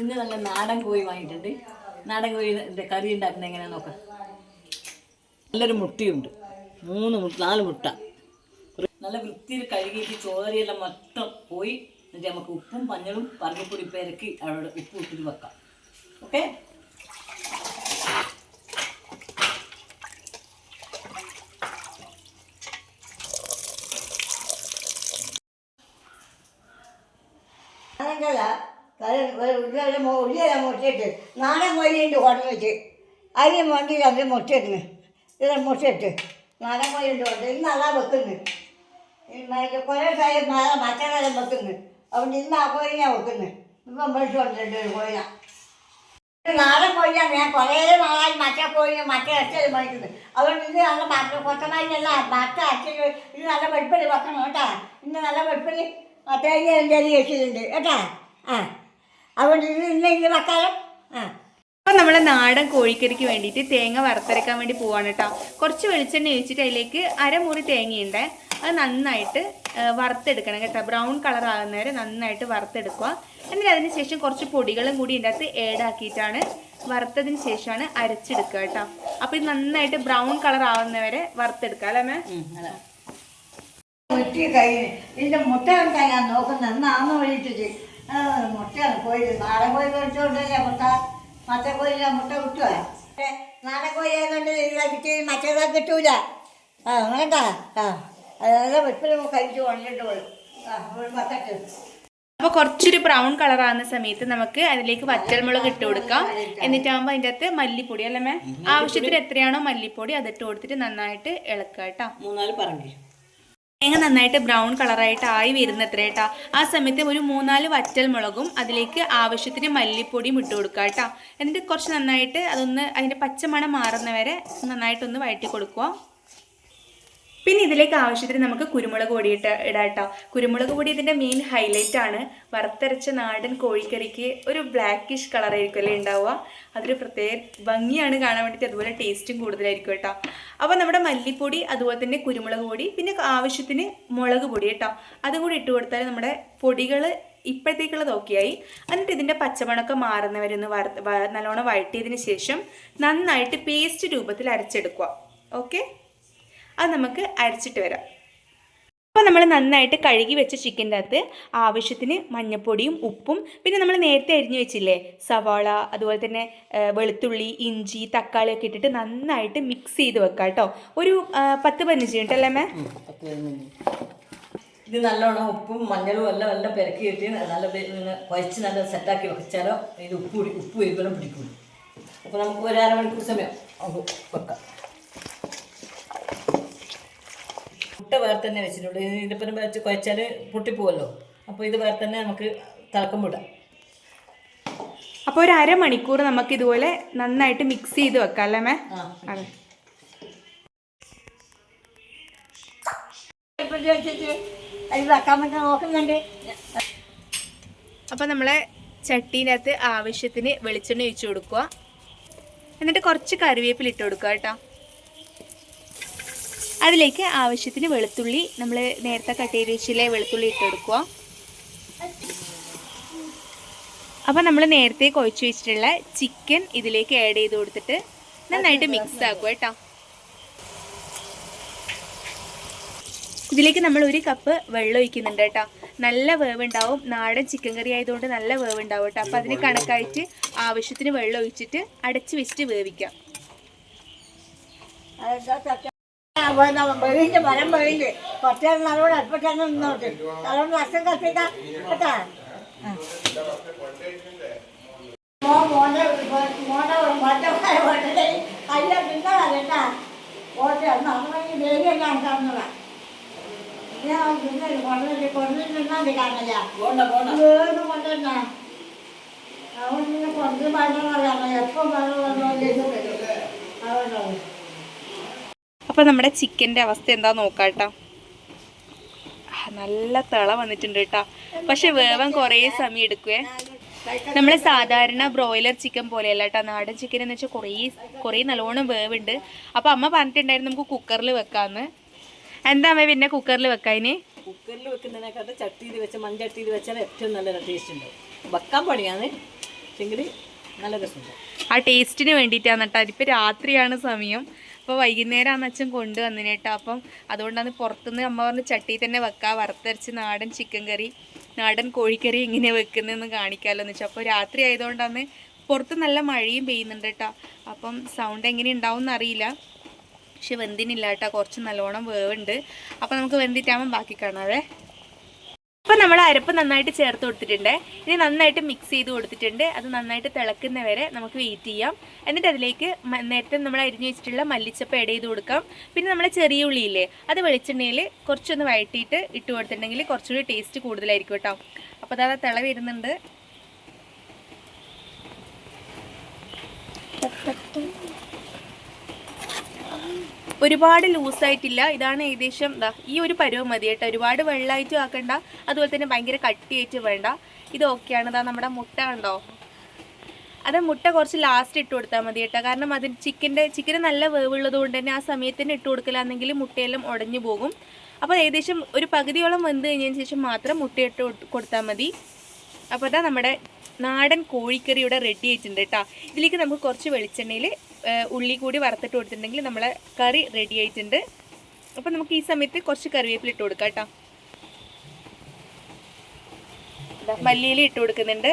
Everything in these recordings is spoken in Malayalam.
ഇന്ന് നല്ല നാടൻ കോഴി വാങ്ങിയിട്ടുണ്ട്. നാടൻ കോഴിന്റെ കറി ഉണ്ടാക്കുന്നത് എങ്ങനെയാ നോക്കാം. നല്ലൊരു മുട്ടിയുണ്ട്. മൂന്ന് മുട്ട നാല് മുട്ട. നല്ല വൃത്തിയിൽ കഴുകിയിട്ട് ചോരയെല്ലാം മൊത്തം പോയി. എന്നിട്ട് നമുക്ക് ഉപ്പും മഞ്ഞളും പറഞ്ഞിപ്പൊടി പെരക്കി അവിടെ ഉപ്പ് ഇട്ടിട്ട് വെക്കാം. ഓക്കെ? അങ്ങനല്ല ഉള്ളിയെല്ലാം ഉള്ളിയെല്ലാം മുട്ടിയിട്ട്. നാടൻ കോഴിയുണ്ട് കൊണ്ടു വെച്ച് അതിന് വണ്ടി അത് മുട്ടിയിരുന്നു ഇത് മുട്ടിട്ട് നാടൻ കോഴിയുണ്ട് കൊണ്ട് ഇന്ന് അതാ വെക്കുന്നു. കുറേ കാര്യം മറ്റേതെല്ലാം വെക്കുന്നു. അതുകൊണ്ട് ഇന്ന് ആ കോഴിനാണ് വെക്കുന്നത് ഇപ്പം മേടിച്ചുകൊണ്ടിട്ടുണ്ട് ഒരു കോഴിന. നാടൻ കോഴിയാണ്. ഞാൻ കുറേ നാളായി മറ്റേ കോഴിനെ മറ്റേ അച്ഛനും മേടിക്കുന്നത് അതുകൊണ്ട് ഇന്ന് നല്ല മറ്റ കൊത്തമാരിയല്ല മറ്റേ അച്ഛന് ഇത് നല്ല വെളുപ്പൽ വെക്കണം കേട്ടാ. ഇന്ന് നല്ല വെളുപ്പൽ തേങ്ങ ചെറിയ വെച്ചിട്ടുണ്ട് കേട്ടാ. ആ. അതുകൊണ്ട് നമ്മളെ ആ. അപ്പം നമ്മൾ നാടൻ കോഴിക്കറിക്ക് വേണ്ടിയിട്ട് തേങ്ങ വറുത്തരക്കാൻ വേണ്ടി പോവാണ് കേട്ടോ കുറച്ച് വെളിച്ചെണ്ണ ഒഴിച്ചിട്ട് അതിലേക്ക് അരമുറി തേങ്ങയുണ്ട്. അത് നന്നായിട്ട് വറുത്തെടുക്കണം കേട്ടോ. ബ്രൗൺ കളർ ആകുന്നവരെ നന്നായിട്ട് വറുത്തെടുക്കുക. എന്നിട്ട് അതിന് ശേഷം കുറച്ച് പൊടികളും കൂടി ഇതിന്റെ അകത്ത് add ആക്കിയിട്ടാണ് വറുത്തതിന് ശേഷമാണ് അരച്ചെടുക്കുക കേട്ടോ അപ്പോൾ ഇത് നന്നായിട്ട് ബ്രൗൺ കളർ ആവുന്നവരെ വറുത്തെടുക്കുക അല്ലേ മാം? മുറ്റി കഴിഞ്ഞ് ഇതിന്റെ മുട്ട എന്താ നോക്കുന്ന നന്നാന്ന് എന്നാന്ന് വേണ്ടിയിട്ട് മുട്ടയാണ് കോഴി നാടൻ കോഴി മേടിച്ചുകൊണ്ടല്ലേ മുട്ട മറ്റേ കോഴിയിലെ മുട്ട കിട്ടുക നാടൻ കോഴി ആയതുകൊണ്ട് ഇതാ കിട്ടി മറ്റേതാ കിട്ടൂല. ആ അങ്ങനെട്ടാ ആ അതെല്ലാം വെപ്പിൽ കഴിച്ചു കൊണ്ടിട്ട് പോയി. ആ ഒരു അപ്പോൾ കുറച്ചൊരു ബ്രൗൺ കളർ ആകുന്ന സമയത്ത് നമുക്ക് അതിലേക്ക് വറ്റൽമുളക് ഇട്ട് കൊടുക്കാം. എന്നിട്ടാകുമ്പോൾ അതിന്റെ അകത്ത് മല്ലിപ്പൊടി അല്ലേ മേ ആവശ്യത്തിന് എത്രയാണോ മല്ലിപ്പൊടി അതിട്ട് കൊടുത്തിട്ട് നന്നായിട്ട് ഇളക്കുക കേട്ടോ. മൂന്നാൽ പറങ്കി തേങ്ങ നന്നായിട്ട് ബ്രൗൺ കളറായിട്ട് ആയി വരുന്ന എത്രയേട്ടാ ആ സമയത്ത് ഒരു മൂന്നാൽ വറ്റൽ മുളകും അതിലേക്ക് ആവശ്യത്തിന് മല്ലിപ്പൊടിയും ഇട്ട് കൊടുക്കുക കേട്ടോ എന്നിട്ട് കുറച്ച് നന്നായിട്ട് അതൊന്ന് അതിന്റെ പച്ചമണം മാറുന്നവരെ നന്നായിട്ടൊന്ന് വഴറ്റി കൊടുക്കുക പിന്നെ ഇതിലേക്ക് ആവശ്യത്തിന് നമുക്ക് കുരുമുളക് പൊടി ഇട്ട് ഇടാം കേട്ടോ. കുരുമുളക് പൊടി ഇതിന്റെ മെയിൻ ഹൈലൈറ്റ് ആണ്. വറുത്തരച്ച നാടൻ കോഴിക്കറിക്ക് ഒരു ബ്ലാക്കിഷ് കളറായിരിക്കും അല്ലേ ഉണ്ടാവുക? അതൊരു പ്രത്യേക ഭംഗിയാണ് കാണാൻ വേണ്ടിയിട്ട് അതുപോലെ ടേസ്റ്റും കൂടുതലായിരിക്കും കേട്ടോ. അപ്പോൾ നമ്മുടെ മല്ലിപ്പൊടി അതുപോലെ തന്നെ കുരുമുളക് പൊടി പിന്നെ ആവശ്യത്തിന് മുളക് പൊടി കേട്ടോ. അതും കൂടി ഇട്ട് കൊടുത്താൽ നമ്മുടെ പൊടികൾ ഇപ്പോഴത്തേക്കുള്ളത് ഓക്കെയായി എന്നിട്ട് ഇതിന്റെ പച്ചമണക്ക മാറുന്നവരെ ഒന്ന് വറ വ- നല്ലോണം വഴറ്റിയതിന് ശേഷം നന്നായിട്ട് പേസ്റ്റ് രൂപത്തിൽ അരച്ചെടുക്കുക. ഓക്കെ അത് നമുക്ക് അരച്ചിട്ട് വരാം. അപ്പോൾ നമ്മൾ നന്നായിട്ട് കഴുകി വെച്ച ചിക്കന്റെ അകത്ത് ആവശ്യത്തിന് മഞ്ഞൾപ്പൊടിയും ഉപ്പും പിന്നെ നമ്മൾ നേരത്തെ അരിഞ്ഞു വെച്ചില്ലേ സവാള അതുപോലെ തന്നെ വെളുത്തുള്ളി ഇഞ്ചി തക്കാളി ഒക്കെ ഇട്ടിട്ട് നന്നായിട്ട് മിക്സ് ചെയ്ത് വെക്കാം കേട്ടോ. ഒരു പത്ത് പതിനഞ്ച് മിനിറ്റ് അല്ലേ മേ ഇത് നല്ലോണം ഉപ്പും മഞ്ഞളും എല്ലാം എല്ലാം പെരക്കി കിട്ടി നല്ല കുഴച്ച് നല്ല സെറ്റാക്കി വെച്ചാലോ ഇത് ഉപ്പ് ഉപ്പ് വരുമ്പോഴും പിടിക്കും. അപ്പോൾ നമുക്ക് ഒരു അരമണിക്കൂർ സമയം. വെക്കാം. മുട്ട വെച്ചിട്ടുള്ളൂ ഇനി ഇതിപ്പം വെച്ച് കുഴച്ചാൽ പൊട്ടിപ്പോവല്ലോ. അപ്പോൾ ഇത് വേറെ തന്നെ നമുക്ക് തിളക്കം വിടാം. അപ്പോൾ ഒരു അരമണിക്കൂർ നമുക്ക് ഇതുപോലെ നന്നായിട്ട് മിക്സ് ചെയ്ത് വെക്കാം അല്ലേ മേ അതെ. അപ്പോൾ നമ്മളെ ചട്ടീനകത്ത് ആവശ്യത്തിന് വെളിച്ചെണ്ണ ഒഴിച്ചു കൊടുക്കുക. എന്നിട്ട് കുറച്ച് കറിവേപ്പില ഇട്ട് കൊടുക്കുക കേട്ടോ. അതിലേക്ക് ആവശ്യത്തിന് വെളുത്തുള്ളി നമ്മൾ നേരത്തെ കട്ട് ചെയ്ത് വെച്ചില്ലേ വെളുത്തുള്ളി ഇട്ടെടുക്കുക അപ്പോൾ നമ്മൾ നേരത്തെ കുഴച്ച് വെച്ചിട്ടുള്ള ചിക്കൻ ഇതിലേക്ക് ആഡ് ചെയ്ത് കൊടുത്തിട്ട് നന്നായിട്ട് മിക്സ് ആക്കുക കേട്ടോ. ഇതിലേക്ക് നമ്മൾ ഒരു കപ്പ് വെള്ളം ഒഴിക്കുന്നുണ്ട് കേട്ടോ. നല്ല വേവ് ഉണ്ടാവും നാടൻ ചിക്കൻ കറി ആയതുകൊണ്ട് നല്ല വേവ് ഉണ്ടാവും കേട്ടോ. അപ്പോൾ അതിന് കണക്കായിട്ട് ആവശ്യത്തിന് വെള്ളം ഒഴിച്ചിട്ട് അടച്ച് വെച്ചിട്ട് വേവിക്കാം. വെളിയിൽ മരം വെളിയിൽ കുറച്ച് നല്ലോണം അടുപ്പിട്ടാണ് നിന്നോട്ട്. നല്ലോണം രസം കത്തിക്കാം കേട്ടാ? ആ. മോ മോന്റെ മോന്റെ മോന്റെ മോന്റെ അയ്യ പിന്നെ കേട്ടാ? ഓട്ടെ നമ്മൾ ഈ വേദിയെല്ലാം കാണുന്നതാ. ഞാൻ പിന്നെ കൊണ്ടുവന്ന് കൊണ്ടുവന്നാ കാണില്ല പോണ്ട പോണ്ട. വേറെ കൊണ്ടുവന്നാ? അവൻ പിന്നെ കൊണ്ടു പറഞ്ഞതാണ് എപ്പം പറഞ്ഞു അവനോ അപ്പോൾ നമ്മുടെ ചിക്കന്റെ അവസ്ഥ എന്താ നോക്കാം നല്ല തിള വന്നിട്ടുണ്ട് കേട്ടോ പക്ഷെ വേവാൻ കുറേ സമയം എടുക്കുവേ. നമ്മൾ സാധാരണ ബ്രോയിലർ ചിക്കൻ പോലെയല്ല കേട്ടോ നാടൻ ചിക്കൻ എന്ന് വെച്ചാൽ കുറേ കുറേ നല്ലോണം വേവുണ്ട്. അപ്പോൾ അമ്മ പറഞ്ഞിട്ടുണ്ടായിരുന്നു നമുക്ക് കുക്കറിൽ വെക്കാമെന്ന് എന്താ അമ്മ പിന്നെ കുക്കറിൽ വെക്കാതിന് കുക്കറിൽ വെക്കുന്നതിനെക്കാട്ടും ചട്ടിയിൽ വെച്ച മൺചട്ടിയിൽ വെച്ചാൽ ഏറ്റവും നല്ല ടേസ്റ്റ് ഉണ്ട്. വെക്കാൻ പണിയാണ് പക്ഷെങ്കിൽ നല്ല രസമുണ്ട്. ആ ടേസ്റ്റിന് വേണ്ടിയിട്ടാണ് കേട്ടോ ഇപ്പം രാത്രിയാണ് സമയം. അപ്പോൾ വൈകുന്നേരമാണ് അച്ഛൻ കൊണ്ടുവന്നിന് കേട്ടോ. അപ്പം അതുകൊണ്ടാണ് പുറത്തുനിന്ന് അമ്മ പറഞ്ഞ് ചട്ടിയിൽ തന്നെ വെക്കുക വറുത്തരച്ച് നാടൻ ചിക്കൻ കറി നാടൻ കോഴിക്കറി ഇങ്ങനെ വെക്കുന്നതെന്ന് കാണിക്കാമല്ലോ എന്ന് വെച്ചാൽ അപ്പോൾ രാത്രി ആയതുകൊണ്ടാണ് പുറത്ത് നല്ല മഴയും പെയ്യുന്നുണ്ട് കേട്ടോ. അപ്പം സൗണ്ട് എങ്ങനെ ഉണ്ടാവും എന്നറിയില്ല പക്ഷെ വെന്തിനില്ല കേട്ടോ. കുറച്ച് നല്ലോണം വേവുണ്ട്. അപ്പോൾ നമുക്ക് വെന്തിട്ടാകുമ്പോൾ ബാക്കി കാണാവേ. അപ്പോൾ നമ്മൾ അരപ്പ് നന്നായിട്ട് ചേർത്ത് കൊടുത്തിട്ടുണ്ട്. ഇനി നന്നായിട്ട് മിക്സ് ചെയ്ത് കൊടുത്തിട്ടുണ്ട്. അത് നന്നായിട്ട് തിളക്കുന്ന വരെ നമുക്ക് വെയിറ്റ് ചെയ്യാം. എന്നിട്ട് അതിലേക്ക് നേരത്തെ നമ്മൾ അരിഞ്ഞു വെച്ചിട്ടുള്ള മല്ലിച്ചപ്പ് ആഡ് ചെയ്ത് കൊടുക്കാം. പിന്നെ നമ്മൾ ചെറിയ ഉള്ളിയില്ലേ അത് വെളിച്ചെണ്ണയിൽ കുറച്ചൊന്ന് വഴറ്റിയിട്ട് ഇട്ട് കൊടുത്തിട്ടുണ്ടെങ്കിൽ കുറച്ചുകൂടി ടേസ്റ്റ് കൂടുതലായിരിക്കും കേട്ടോ. അപ്പോൾ അതാ തിള വരുന്നുണ്ട്. ഒരുപാട് ലൂസായിട്ടില്ല. ഇതാണ് ഏകദേശം ഈ ഒരു പരുവം മതി കേട്ടോ. ഒരുപാട് വെള്ളമായിട്ടും ആക്കണ്ട. അതുപോലെ തന്നെ ഭയങ്കര കട്ടിയായിട്ട് വേണ്ട. ഇത് ഓക്കെയാണ് ഇതാ നമ്മുടെ മുട്ട ഉണ്ടോ അത് മുട്ട കുറച്ച് ലാസ്റ്റ് ഇട്ട് കൊടുത്താൽ മതി കേട്ടോ. കാരണം അതിന് ചിക്കന്റെ ചിക്കന് നല്ല വേവുള്ളത് കൊണ്ട് തന്നെ ആ സമയത്ത് തന്നെ ഇട്ട് കൊടുക്കലാണെങ്കിൽ മുട്ടയെല്ലാം ഉടഞ്ഞു പോകും. അപ്പോൾ ഏകദേശം ഒരു പകുതിയോളം വെന്ത് കഴിഞ്ഞതിന് ശേഷം മാത്രം മുട്ട ഇട്ട് കൊടു- കൊടുത്താൽ മതി. അപ്പോൾ അതാ നമ്മുടെ നാടൻ കോഴിക്കറിയുടെ റെഡി ആയിട്ടുണ്ട് കേട്ടോ. ഇതിലേക്ക് നമുക്ക് കുറച്ച് വെളിച്ചെണ്ണയിൽ ഉള്ളി കൂടി വറുത്തിട്ട് കൊടുത്തിട്ടുണ്ടെങ്കിൽ നമ്മളെ കറി റെഡി ആയിട്ടുണ്ട്. അപ്പോൾ നമുക്ക് ഈ സമയത്ത് കുറച്ച് കറിവേപ്പില ഇട്ട് കൊടുക്കാം കേട്ടോ. മല്ലിയില ഇട്ട് കൊടുക്കുന്നുണ്ട്.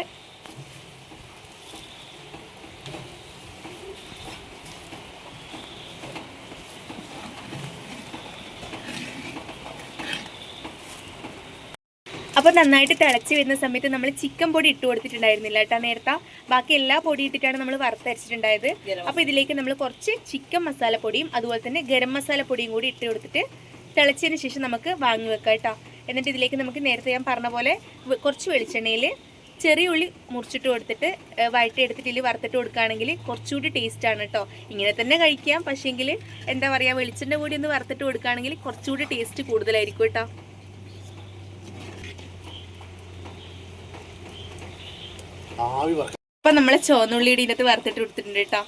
അപ്പോൾ നന്നായിട്ട് തിളച്ച് വരുന്ന സമയത്ത് നമ്മൾ ചിക്കൻ പൊടി ഇട്ട് കൊടുത്തിട്ടുണ്ടായിരുന്നില്ല കേട്ടോ നേരത്തെ. ബാക്കി എല്ലാ പൊടി ഇട്ടിട്ടാണ് നമ്മൾ വറുത്തരച്ചിട്ടുണ്ടായത്. അപ്പോൾ ഇതിലേക്ക് നമ്മൾ കുറച്ച് ചിക്കൻ മസാലപ്പൊടിയും അതുപോലെ തന്നെ ഗരം മസാലപ്പൊടിയും കൂടി ഇട്ട് കൊടുത്തിട്ട് തിളച്ചതിന് ശേഷം നമുക്ക് വാങ്ങി വെക്കാം കേട്ടോ. എന്നിട്ട് ഇതിലേക്ക് നമുക്ക് നേരത്തെ ഞാൻ പറഞ്ഞ പോലെ കുറച്ച് വെളിച്ചെണ്ണയിൽ ചെറിയ ഉള്ളി മുറിച്ചിട്ട് കൊടുത്തിട്ട് ഏഹ്, വഴറ്റി എടുത്തിട്ട് ഇതിൽ വറുത്തിട്ട് കൊടുക്കുകയാണെങ്കിൽ കുറച്ചുകൂടി ടേസ്റ്റ് ആണ് കേട്ടോ. ഇങ്ങനെ തന്നെ കഴിക്കാം. പക്ഷേങ്കിൽ എന്താ പറയുക വെളിച്ചെണ്ണ കൂടി ഒന്ന് വറുത്തിട്ട് കൊടുക്കുകയാണെങ്കിൽ കുറച്ചുകൂടി ടേസ്റ്റ് കൂടുതലായിരിക്കും കേട്ടോ. അപ്പൊ നമ്മളെ ചോന്നുള്ളിയുടെ ഇതിനകത്ത് വറുത്തിട്ട് കൊടുത്തിട്ടുണ്ട് കേട്ടോ.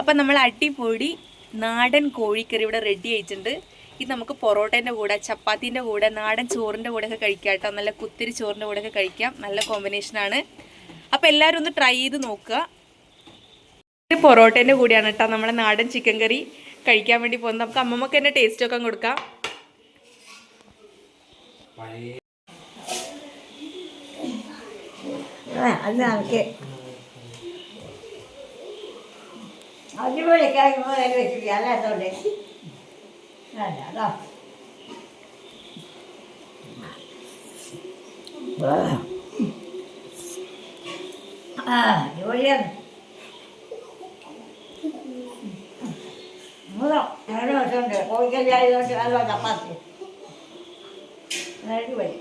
അപ്പൊ നമ്മൾ അടിപൊളി നാടൻ കോഴിക്കറി ഇവിടെ റെഡി ആയിട്ടുണ്ട്. ഇത് നമുക്ക് പൊറോട്ടേന്റെ കൂടെ ചപ്പാത്തിന്റെ കൂടെ നാടൻ ചോറിന്റെ കൂടെ ഒക്കെ കഴിക്കാം കേട്ടോ. നല്ല കുത്തിരി ചോറിന്റെ കൂടെ ഒക്കെ കഴിക്കാം. നല്ല കോമ്പിനേഷൻ ആണ്. അപ്പോൾ എല്ലാവരും ഒന്ന് ട്രൈ ചെയ്ത് നോക്കുക. പൊറോട്ടേന്റെ കൂടെയാണ് കേട്ടോ. നമ്മളെ നാടൻ ചിക്കൻ കറി കഴിക്കാൻ വേണ്ടി പോകുന്നത്. നമുക്ക് അമ്മമ്മക്ക് തന്നെ ടേസ്റ്റ് ഒക്കെ കൊടുക്കാം. ആ അത് നമുക്ക് അടിപൊളി കഴിയുമ്പോൾ അതിൽ വെച്ചിട്ട് അല്ലാത്തോണ്ട് അല്ല അതോ. ആ അടിപൊളിയാണ്. മൂന്നോ രണ്ടോ ദിവസമുണ്ട്. കോഴിക്കറി ആയതുകൊണ്ട് നല്ല ചപ്പാത്തി അടിപൊളി